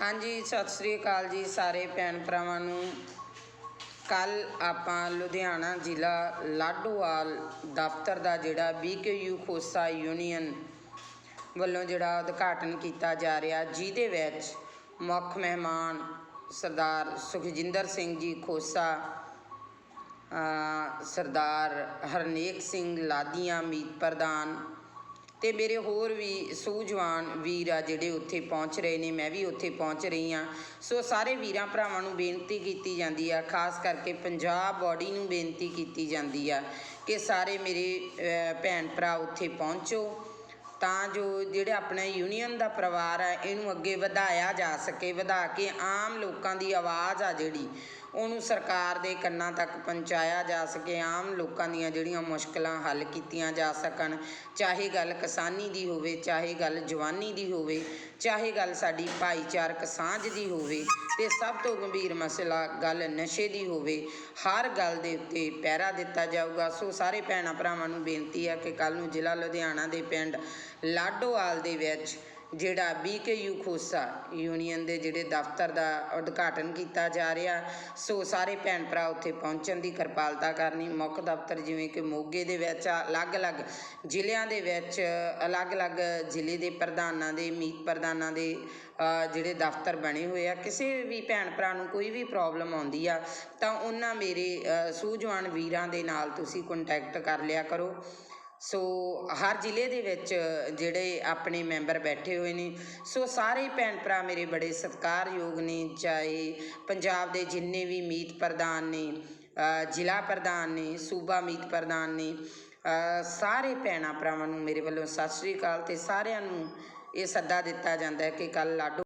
ਹਾਂਜੀ, ਸਤਿ ਸ੍ਰੀ ਅਕਾਲ ਜੀ ਸਾਰੇ ਭੈਣ ਭਰਾਵਾਂ ਨੂੰ। ਕੱਲ ਆਪਾਂ ਲੁਧਿਆਣਾ ਜ਼ਿਲ੍ਹਾ ਲਾਡੋਵਾਲ ਦਫ਼ਤਰ ਦਾ ਜਿਹੜਾ ਬੀਕੇਯੂ ਖੋਸਾ ਯੂਨੀਅਨ ਵੱਲੋਂ ਜਿਹੜਾ ਉਦਘਾਟਨ ਕੀਤਾ ਜਾ ਰਿਹਾ, ਜਿਹਦੇ ਵਿੱਚ ਮੁੱਖ ਮਹਿਮਾਨ ਸਰਦਾਰ ਸੁਖਜਿੰਦਰ ਸਿੰਘ ਜੀ ਖੋਸਾ ਸਰਦਾਰ ਹਰਨੇਕ ਸਿੰਘ ਲਾਦੀਆਂ ਮੀਤ ਪ੍ਰਧਾਨ ਤੇ ਮੇਰੇ ਹੋਰ ਵੀ ਸੂਝਵਾਨ ਵੀਰ ਆ ਜਿਹੜੇ ਉੱਥੇ ਪਹੁੰਚ ਰਹੇ ਨੇ, ਮੈਂ ਵੀ ਉੱਥੇ ਪਹੁੰਚ ਰਹੀ ਆ ਸੋ ਸਾਰੇ ਵੀਰਾਂ ਭਰਾਵਾਂ ਨੂੰ ਬੇਨਤੀ ਕੀਤੀ ਜਾਂਦੀ ਆ, ਖਾਸ ਕਰਕੇ ਪੰਜਾਬ ਬਾਡੀ ਨੂੰ ਬੇਨਤੀ ਕੀਤੀ ਜਾਂਦੀ ਆ ਕਿ ਸਾਰੇ ਮੇਰੇ ਭੈਣ ਭਰਾ ਉੱਥੇ ਪਹੁੰਚੋ ਤਾਂ ਜੋ ਜਿਹੜੇ ਆਪਣੇ ਯੂਨੀਅਨ ਦਾ ਪਰਿਵਾਰ ਆ, ਇਹਨੂੰ ਅੱਗੇ ਵਧਾਇਆ ਜਾ ਸਕੇ, ਵਧਾ ਕੇ ਆਮ ਲੋਕਾਂ ਦੀ ਆਵਾਜ਼ ਆ ਜਿਹੜੀ ਉਹਨੂੰ ਸਰਕਾਰ ਦੇ ਕੰਨਾਂ ਤੱਕ ਪਹੁੰਚਾਇਆ ਜਾ ਸਕੇ, ਆਮ ਲੋਕਾਂ ਦੀਆਂ ਜਿਹੜੀਆਂ ਮੁਸ਼ਕਲਾਂ ਹੱਲ ਕੀਤੀਆਂ ਜਾ ਸਕਣ, ਚਾਹੇ ਗੱਲ ਕਿਸਾਨੀ ਦੀ ਹੋਵੇ, ਚਾਹੇ ਗੱਲ ਜਵਾਨੀ ਦੀ ਹੋਵੇ, ਚਾਹੇ ਗੱਲ ਸਾਡੀ ਭਾਈਚਾਰਕ ਸਾਂਝ ਦੀ ਹੋਵੇ, ਤੇ ਸਭ ਤੋਂ ਗੰਭੀਰ ਮਸਲਾ ਗੱਲ ਨਸ਼ੇ ਦੀ ਹੋਵੇ, ਹਰ ਗੱਲ ਦੇ ਉੱਤੇ ਪਹਿਰਾ ਦਿੱਤਾ ਜਾਊਗਾ। ਸੋ ਸਾਰੇ ਭੈਣਾਂ ਭਰਾਵਾਂ ਨੂੰ ਬੇਨਤੀ ਹੈ ਕਿ ਕੱਲ ਨੂੰ ਜ਼ਿਲ੍ਹਾ ਲੁਧਿਆਣਾ ਦੇ ਪਿੰਡ ਲਾਡੋਵਾਲ ਦੇ ਵਿੱਚ ਜਿਹੜਾ ਬੀਕੇਯੂ ਖੋਸਾ ਯੂਨੀਅਨ ਦੇ ਜਿਹੜੇ ਦਫ਼ਤਰ ਦਾ ਉਦਘਾਟਨ ਕੀਤਾ ਜਾ ਰਿਹਾ ਸੋ ਸਾਰੇ ਭੈਣ ਭਰਾ ਉੱਥੇ ਪਹੁੰਚਣ ਦੀ ਕਿਰਪਾਲਤਾ ਕਰਨੀ ਮੁੱਖ ਦਫ਼ਤਰ ਜਿਵੇਂ ਕਿ ਮੋਗੇ ਦੇ ਵਿੱਚ ਆ, ਅਲੱਗ-ਅਲੱਗ ਜ਼ਿਲ੍ਹਿਆਂ ਦੇ ਵਿੱਚ ਅਲੱਗ-ਅਲੱਗ ਜ਼ਿਲ੍ਹੇ ਦੇ ਪ੍ਰਧਾਨਾਂ ਦੇ ਮੀਤ ਪ੍ਰਧਾਨਾਂ ਦੇ ਜਿਹੜੇ ਦਫ਼ਤਰ ਬਣੇ ਹੋਏ ਆ ਕਿਸੇ ਵੀ ਭੈਣ ਭਰਾ ਨੂੰ ਕੋਈ ਵੀ ਪ੍ਰੋਬਲਮ ਆਉਂਦੀ ਆ ਤਾਂ ਉਹਨਾਂ ਮੇਰੇ ਸੂਝਵਾਨ ਵੀਰਾਂ ਦੇ ਨਾਲ ਤੁਸੀਂ ਕੰਟੈਕਟ ਕਰ ਲਿਆ ਕਰੋ। ਸੋ ਹਰ ਜ਼ਿਲ੍ਹੇ ਦੇ ਵਿੱਚ ਜਿਹੜੇ ਆਪਣੇ ਮੈਂਬਰ ਬੈਠੇ ਹੋਏ ਨੇ, ਸੋ ਸਾਰੇ ਭੈਣ ਭਰਾ ਮੇਰੇ ਬੜੇ ਸਤਿਕਾਰਯੋਗ ਨੇ, ਚਾਹੇ ਪੰਜਾਬ ਦੇ ਜਿੰਨੇ ਵੀ ਮੀਤ ਪ੍ਰਧਾਨ ਨੇ ਜ਼ਿਲ੍ਹਾ ਪ੍ਰਧਾਨ ਨੇ, ਸੂਬਾ ਮੀਤ ਪ੍ਰਧਾਨ ਨੇ ਸਾਰੇ ਭੈਣਾਂ ਭਰਾਵਾਂ ਨੂੰ ਮੇਰੇ ਵੱਲੋਂ ਸਤਿ ਸ੍ਰੀ ਅਕਾਲ ਤੇ ਸਾਰਿਆਂ ਨੂੰ ਇਹ ਸੱਦਾ ਦਿੱਤਾ ਜਾਂਦਾ ਹੈ ਕਿ ਕੱਲ ਲਾਡੋ